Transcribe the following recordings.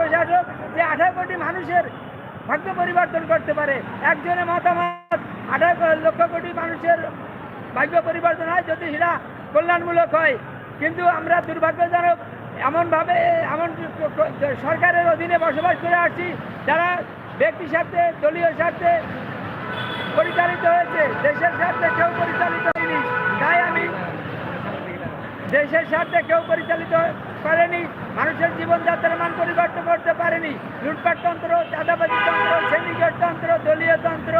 হোক যে আঠারো কোটি মানুষের ভাগ্য পরিবর্তন করতে পারে। একজনের মতামত, আঠারো লক্ষ কোটি মানুষের ভাগ্য পরিবর্তন হয় যদি সেটা কল্যাণমূলক হয়। কিন্তু আমরা দুর্ভাগ্যজনক এমনভাবে, এমন সরকারের অধীনে বসবাস করে আসছি, যারা ব্যক্তি স্বার্থে, দলীয় স্বার্থে পরিচালিত হয়েছে, দেশের স্বার্থে কেউ পরিচালিত হয়নি। তাই আমি দেশের স্বার্থে কেউ পরিচালিত করেনি মানুষের জীবনযাত্রার মান পরিবর্তন করতে পারেনি। লুটপাট তন্ত্র চাঁদাবাজি তন্ত্র সিন্ডিকেট তন্ত্র দলীয় তন্ত্র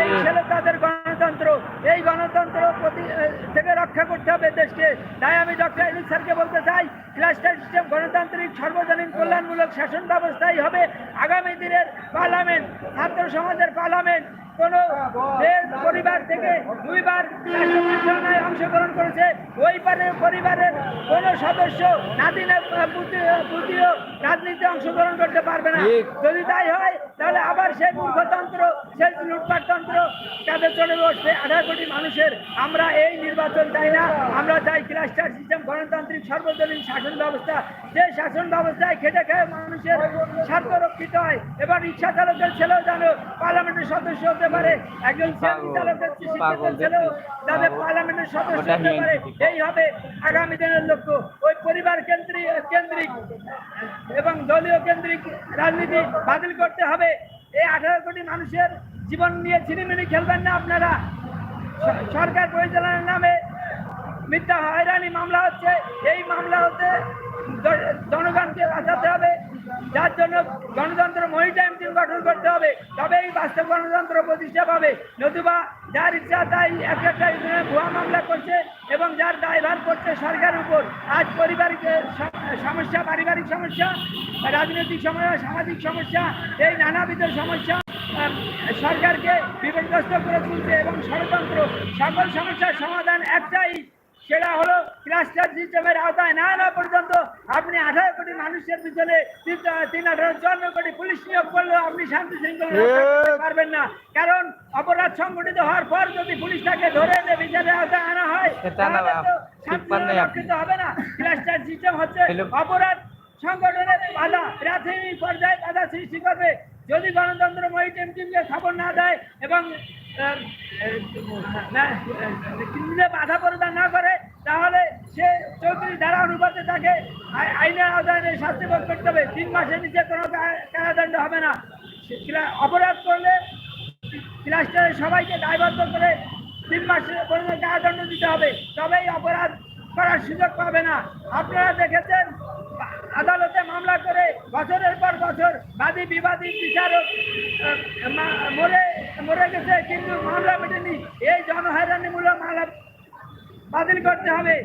এই ছিল তাদের গণতন্ত্র এই গণতন্ত্র প্রতি থেকে রক্ষা করতে হবে দেশকে। তাই আমি ডক্টর ইনুস স্যারকে বলতে চাই ক্লাস্টার সিস্টেম গণতান্ত্রিক সর্বজনীন কল্যাণমূলক শাসন ব্যবস্থাই হবে। আগামী দিনের পার্লামেন্ট ছাত্র সমাজের পার্লামেন্ট কোন দেশ পরিবার থেকে দুইবার রাষ্ট্রপতির অংশগ্রহণ করেছে। ওই পারে পরিবারের কোন সদস্য নাতি পুতিও রাজনীতি অংশগ্রহণ করতে পারবে না। যদি তাই হয় তাহলে আবার সেই মূর্খতন্ত্র সেই লুটপাটতন্ত্র তাদের চলে বসবে। আধা কোটি মানুষের আমরা এই নির্বাচন চাই না আমরা চাই ক্লাস্টার গণতান্ত্রিক সর্বজনীন শাসন ব্যবস্থা যে শাসন ব্যবস্থায় খেটে খেয়ে মানুষের স্বার্থ রক্ষিত হয় এবং রিক্সা চালকের ছেলেও যেন পার্লামেন্টের সদস্য হতে পারে একজন চালকের ছেলেও যাতে পার্লামেন্টের সদস্য হতে পারে এই হবে আগামী দিনের লক্ষ্য। ওই পরিবার কেন্দ্রিক কেন্দ্রিক এবং দলীয় কেন্দ্রিক রাজনীতি বাতিল করতে হবে। এই আঠারো কোটি মানুষের জীবন নিয়ে ছিনিমিনি খেলবেন না আপনারা। সরকার পরিচালনার নামে মিথ্যা হয়রানি মামলা হচ্ছে। এই মামলা হতে জনগণকে বাঁচাতে হবে। যার জন্য গণতন্ত্র টিম গঠন করতে হবে। তবেই বাস্তব গণতন্ত্র প্রতিষ্ঠা পাবে। নতুবা যার ইচ্ছা তাই এক একটা ভুয়া মামলা করছে এবং যার দায়ভার করছে সরকার উপর। আজ পারিবারিক সমস্যা পারিবারিক সমস্যা, রাজনৈতিক সমস্যা, সামাজিক সমস্যা, এই নানাবিধ সমস্যা সরকারকে বিপর্যস্ত করে তুলছে এবং ষড়যন্ত্র। সকল সমস্যার সমাধান একটাই সেটা হলো ক্লাস্টার সিস্টেমের আওতায় না না পর্যন্ত আপনি আঠারো কোটি মানুষের পিছনে তিন- আঠারো চুয়ান্ন কোটি পুলিশ নিয়োগ করলেও আপনি শান্তি শৃঙ্খলা পারবেন না। কারণ অপরাধ সংগঠিত হওয়ার পর যদি পুলিশ তাকে ধরে এনে বিচারের আওতায় আনা হয় হবে না। ক্লাস্টার সিস্টেম হচ্ছে অপরাধ সংগঠনের বাধা। প্রাথমিক পর্যায়ে বাধা সৃষ্টি করবে। যদি গণতন্ত্র মহিটেম টিমকে খবর না দেয় এবং বাধা প্রদান না করে, তাহলে সে চৌত্রিশ ধারা অনুপাতে তাকে আই- আইনের এনে শাস্তি ভোগ করতে হবে। তিন মাসের নিচে কোনো কারাদণ্ড হবে না। অপরাধ করলে ক্লাস্টারের সবাইকে দায়বদ্ধ করে তিন মাসের পর্যন্ত কারাদণ্ড দিতে হবে। তবেই অপরাধ করার সুযোগ পাবে না। আপনারা দেখেছেন, আদালতে মামলা করে বছরের পর বছর বাদী বিবাদী বিচারক মরে মরে গেছে কিন্তু মামলা মেটেনি। এই জনহয়রানিমূলক মামলা বাতিল করতে হবে।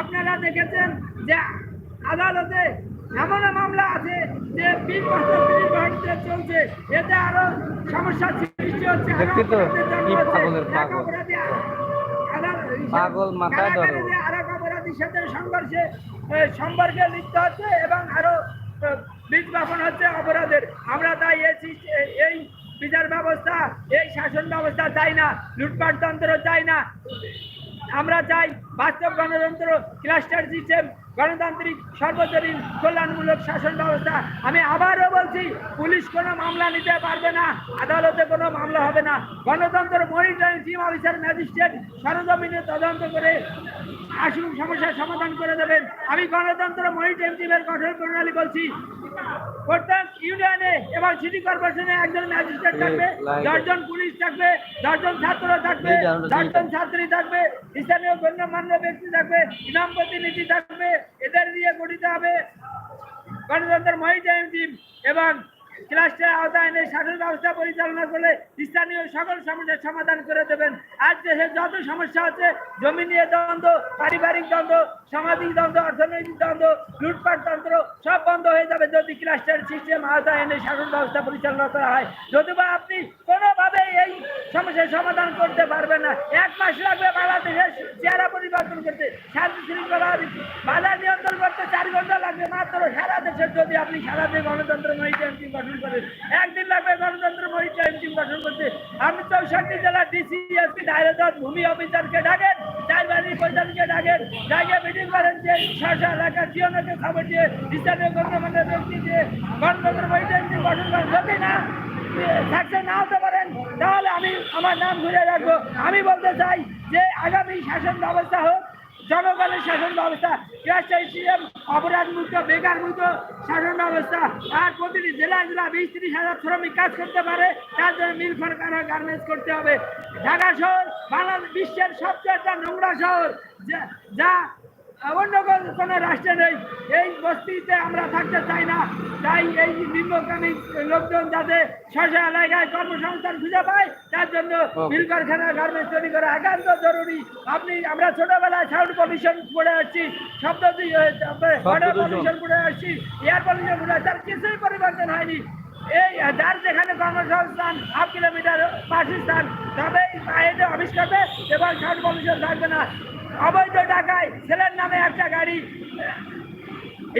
আপনারা দেখেছেন যে আদালতে এমন মামলা আছে যে চলছে। এতে আরও সমস্যা সৃষ্টি হচ্ছে পাগল। মাথায় ধরো। আরেক অপরাধীর সাথে সংঘর্ষে সম্পর্কে লিপ্ত হচ্ছে এবং আরও বীজ বপন হচ্ছে অপরাধের। আমরা তাই এই বিচার ব্যবস্থা, এই শাসন ব্যবস্থা চাই না, লুটপাট তন্ত্র চাই না। আমরা চাই বাস্তব গণতন্ত্র ক্লাস্টার সিস্টেম গণতান্ত্রিক, সর্বজনীন, কল্যাণমূলক শাসন ব্যবস্থা। আমি আবারও বলছি, পুলিশ কোনো মামলা নিতে পারবে না, আদালতে কোনো মামলা হবে না। গণতন্ত্র মনিটরিং টিম অফিসার ম্যাজিস্ট্রেট সরজমিনে তদন্ত করে আসুন সমস্যার সমাধান করে দেবেন। আমি গণতন্ত্র মনিটরিং টিমের গঠন প্রণালী বলছি। প্রত্যেক ইউনিয়নে এবং সিটি কর্পোরেশনে একজন ম্যাজিস্ট্রেট থাকবে দশজন পুলিশ থাকবে দশজন ছাত্র থাকবে দশজন ছাত্রী থাকবে স্থানীয় গণ্যমান্য ব্যক্তি থাকবে ইনাম প্রতিনিধি থাকবে এদের দিয়ে গঠিত হবে গণতন্ত্র মহিটাইম টিম এবং ক্লাস্টার আওতায় এনে শাসন ব্যবস্থা পরিচালনা করে স্থানীয় সকল সমস্যার সমাধান করে দেবেন। আজ দেশের যত সমস্যা হচ্ছে জমি নিয়ে দ্বন্দ্ব, পারিবারিক দ্বন্দ্ব, সামাজিক দ্বন্দ্ব, অর্থনৈতিক দ্বন্দ্ব, লুটপাট তন্ত্র, সব বন্ধ হয়ে যাবে যদি ক্লাস্টার সিস্টেম আওতায় এনে শাসন ব্যবস্থা পরিচালনা করা হয়। যদিবা আপনি কোনোভাবে এই সমস্যার সমাধান করতে পারবেন না। এক মাস লাগবে বাংলাদেশের চেহারা পরিবর্তন করতে। শান্তি শৃঙ্খলা বাধা নিয়ন্ত্রণ মাত্র সারা দেশের যদি আপনি সারা দেশ গণতন্ত্র মহিলা টিম গঠন করেন, একদিন লাগবে গণতন্ত্র মহিলা টিম গঠন করতে। আপনি চৌষট্টি জেলা ডিসি ডিএসপি ডাইরেক্টর, ভূমি অফিসারকে ডাকেন, চারবাড়ি প্রধানকে ডাকেন ডাকে মিটিং করেন যে শাসা এলাকা জিওনকে খবর দিয়ে, স্থানীয় গণ্যমান্য ব্যক্তি দিয়ে গণতন্ত্র বৈঠক গঠন করেন যদি না সাকসেস না হতে পারেন, তাহলে আমি আমার নাম ঘুরে রাখব। আমি বলতে চাই যে আগামী শাসন ব্যবস্থা হোক জনগণের শাসন ব্যবস্থা অপরাধ মুক্ত, বেকার মুক্ত শাসন ব্যবস্থা। আর প্রতিটি জেলা জেলা বিশ ত্রিশ হাজার শ্রমিক কাজ করতে পারে, তার জন্য মিল কারখানা গার্মেন্টস করতে হবে। ঢাকা শহর, বাংলাদেশ বিশ্বের সবচেয়ে একটা নোংরা শহর যা- যা কোন- রাষ্ট্রে নেই। এই বস্তিতে আমরা থাকতে চাই না। তাই এই নিম্নগামী লোকজন যাতে শশা এলাকায় কর্মসংস্থান খুঁজে পায় তার জন্য মিল কারখানা গার্মেন্টস তৈরি করা একান্ত জরুরি। আপনি আমরা ছোটবেলায় সাউন্ড পলিউশন পড়ে আসছি শব্দ পলিউশন পড়ে আসছি এয়ার পলিউশন পড়ে তার কিছুই পরিবর্তন হয়নি। এই যার যেখানে কর্মসংস্থান হাফ কিলোমিটার পাকিস্তান তবেই এটা করবে এবং সাউন্ড পলিউশন থাকবে না। অবৈধ টাকায় ছেলের নামে একটা গাড়ি।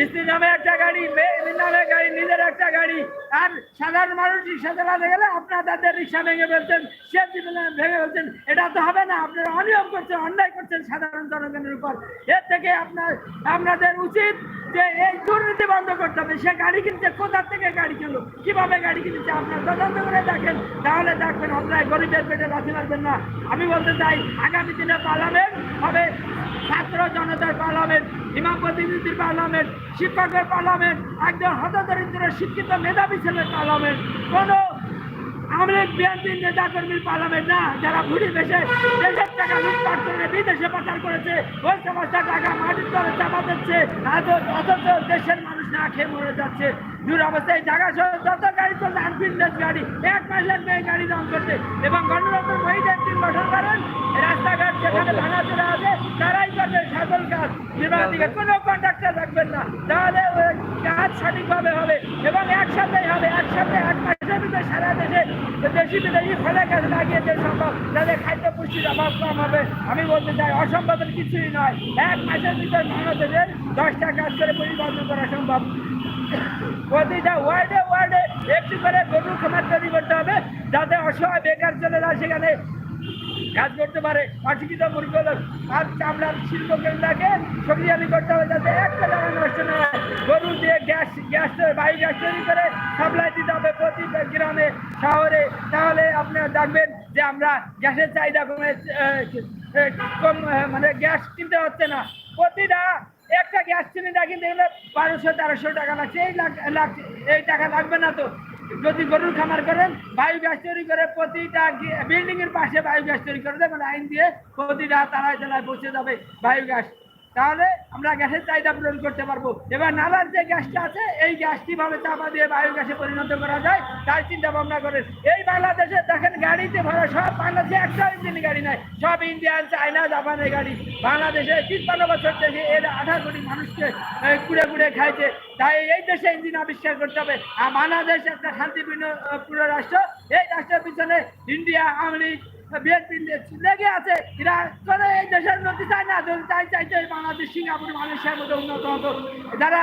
স্ত্রীর নামে একটা গাড়ি মেয়ের নামে গাড়ি, নিজের একটা গাড়ি। আর সাধারণ মানুষ রিক্সা চালাতে গেলে আপনারা তাদের রিক্সা ভেঙে ফেলছেন সে জীবনে ভেঙে ফেলছেন। এটা তো হবে না, আপনারা অনিয়ম করছেন, অন্যায় করছেন সাধারণ জনগণের উপর। এর থেকে আপনার, আপনাদের উচিত যে এই দুর্নীতি বন্ধ করতে হবে। সে গাড়ি কিনছে, কোথা থেকে গাড়ি কিনলো? কীভাবে গাড়ি কিনছে? আপনার তদন্ত করে দেখেন। তাহলে দেখবেন আপনারা গরিবের পেটে লাথি মারবেন না। আমি বলতে চাই, আগামী দিনে পার্লামেন্ট হবে, ছাত্র জনতার পার্লামেন্ট ইমাম প্রতিনিধির পার্লামেন্ট শিক্ষকের পার্লামেন্ট, একজন হতদরিদ্র শিক্ষিত মেধাবী ছেলের পার্লামেন্ট। কোনো আওয়ামী কর্মীর পার্লামেন্ট না, যারা ভুড়ি বেসে দেশের টাকা লুটপাট করে বিদেশে পাচার করেছে, ওই সমস্ত টাকা মাটির তলে চাপা দিচ্ছে অথচ- দেশের মানুষ না খেয়ে মরে যাচ্ছে। দূর অবস্থায় জায়গা সহ যত গাড়ি চলছে আনফিল্ডেড গাড়ি, এক মাসের মেয়ে গাড়ি দাম করছে। এবং গণতন্ত্র মহিলার টিম গঠন করেন রাস্তাঘাট যেখানে ভাঙা চলে আছে তারাই করবে সকল রাখবেন না। সঠিকভাবে হবে এবং হবে। একসাথে এক মাসের সারা দেশে দেশি বিদেশি ফলে গাছ লাগিয়ে দেওয়া সম্ভব পুষ্টির অভাব কম হবে। আমি বলতে চাই, অসম্ভবের কিছুই নয়। এক মাসের ভিতরে বাংলাদেশে দশটা কাজ করে পরিবর্তন করা সম্ভব। প্রতিটা ওয়ার্ডে ওয়ার্ডে একটু করে গরু খামার তৈরি করতে হবে, যাতে অসহায় বেকার ছেলেরা সেখানে কাজ করতে পারে, অশিক্ষিত মূর্খগুলো আর চামড়ার শিল্প কেন্দ্রকে শক্তিশালী করতে হবে যাতে একটা জায়গা নষ্ট না হয়। গরু দিয়ে গ্যাস গ্যাস বায়ু গ্যাস তৈরি করে সাপ্লাই দিতে হবে প্রতি গ্রামে, শহরে। তাহলে আপনারা দেখবেন যে আমরা গ্যাসের চাহিদা কমে কম মানে গ্যাস কিনতে হচ্ছে না। প্রতিটা একটা গ্যাস সিলিন্ডার কিনতে গেলে বারোশো, তেরোশো টাকা লাগছে। এই লাখ, এই টাকা লাগবে না তো। যদি গরুর খামার করেন, বায়ু গ্যাস তৈরি করে প্রতিটা বিল্ডিং এর পাশে বায়ু গ্যাস তৈরি করে দেবেন। আইন দিয়ে প্রতিটা তারায় তারায় পৌঁছে যাবে বায়ু গ্যাস তাহলে আমরা গ্যাসের চাহিদা পূরণ করতে পারব। এবার নালার যে গ্যাসটা আছে, এই গ্যাস কীভাবে চাপা দিয়ে বায়ু গ্যাসে পরিণত করা যায়, তার চিন্তা ভাবনা করেন। এই বাংলাদেশে দেখেন, গাড়িতে ভরা সব বাংলাদেশে একটা ইঞ্জিন গাড়ি নাই। সব ইন্ডিয়ান, চায়না, জাপানের গাড়ি। বাংলাদেশে তিপ্পান্ন বছর থেকে এর আঠারো কোটি মানুষকে কুড়ে কুড়ে খাইছে। তাই এই দেশে ইঞ্জিন আবিষ্কার করতে হবে। আর বাংলাদেশ একটা শান্তিপূর্ণ রাষ্ট্র। এই রাষ্ট্রের পিছনে ইন্ডিয়া লীগ বিএনপি লেগে আছে। এরা এই দেশের উন্নতি চায় না চাই চাইছে বাংলাদেশ সিঙ্গাপুর মালয়েশিয়ার মধ্যে উন্নত হতো যারা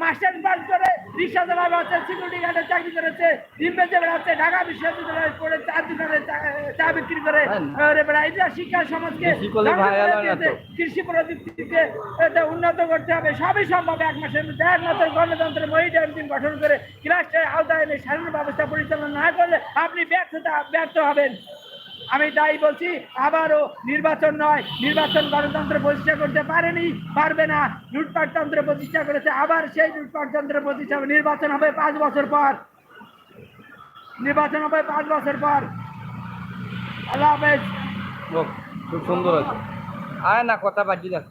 মাস্টার পাস করে রিক্সা চালা বেড়াচ্ছে সিকিউরিটি গার্ডের চাকরি করেছে ডিম বেঁচে বেড়াচ্ছে ঢাকা বিশ্ববিদ্যালয়ে পড়ে চার দোকানে চা- বিক্রি করে বেড়ায় এটা শিক্ষা সমাজকে। কৃষি প্রযুক্তিকে উন্নত করতে হবে সবই সম্ভব এক মাসের মধ্যে। একমাত্র গণতন্ত্রের মহিলা গঠন করে ক্লাসের আওতায় এনে শাসন ব্যবস্থা পরিচালনা না করলে আপনি ব্যর্থতা ব্যর্থ হবেন। আমি তাই বলছি, আবারও নির্বাচন নয়, নির্বাচন গণতন্ত্র প্রতিষ্ঠা করতে পারেনি, পারবে না। লুটপাটতন্ত্র প্রতিষ্ঠা করেছে, আবার সেই লুটপাটতন্ত্র প্রতিষ্ঠা নির্বাচন হবে পাঁচ বছর পর। নির্বাচন হবে পাঁচ বছর পর। আল্লাহ হাফেজ। খুব সুন্দর আছে। আয় না, কথা বাজি দেখ